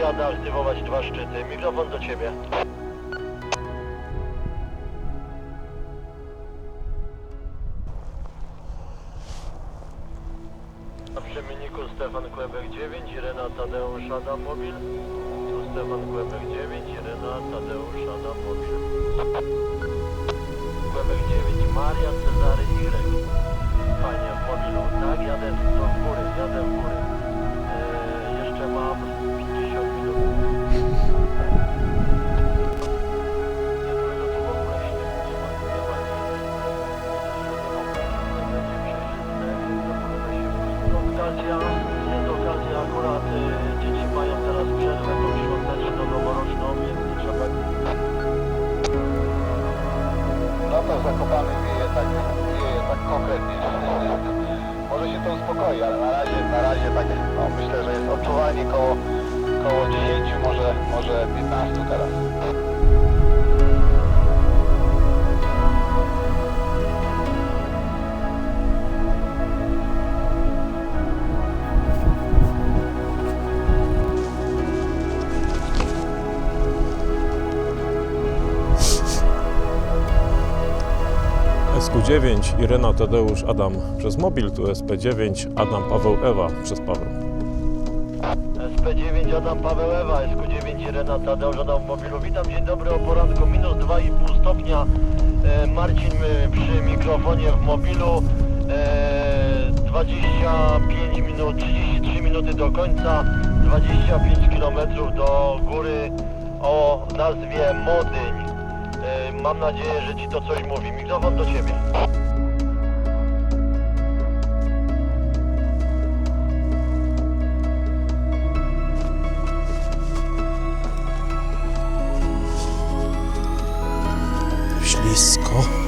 jadę aktywować dwa szczyty. Mikrofon do ciebie. Na przemienniku Stefan Kłebek 9, Irena Tadeusz Adam Mobil. Tu Stefan Kłebek 9, Irena Tadeusz Adam Mobil. Kłebek 9, Maria Cezary Okazja, jest okazja, akurat y, dzieci mają teraz przerwę tą świąteczno-noworoczną, więc trzeba No to zakopany wieje tak, wieje tak konkretnie. Może się to uspokoi, ale na razie, na razie tak, no myślę, że jest odczuwanie koło, koło 10, może, może 15 teraz. SQ9 Irena Tadeusz Adam przez mobil, tu SP9 Adam Paweł Ewa przez Paweł. SP9 Adam Paweł Ewa, SQ9 Irena Tadeusz Adam mobilu. Witam, dzień dobry o poranku, minus 2,5 stopnia. E, Marcin e, przy mikrofonie w mobilu. E, 25 minut, 33 minuty do końca, 25 km do góry o nazwie Modyń. E, mam nadzieję, że Ci to coś mówi. Mikrofon do Ciebie. Ślisko.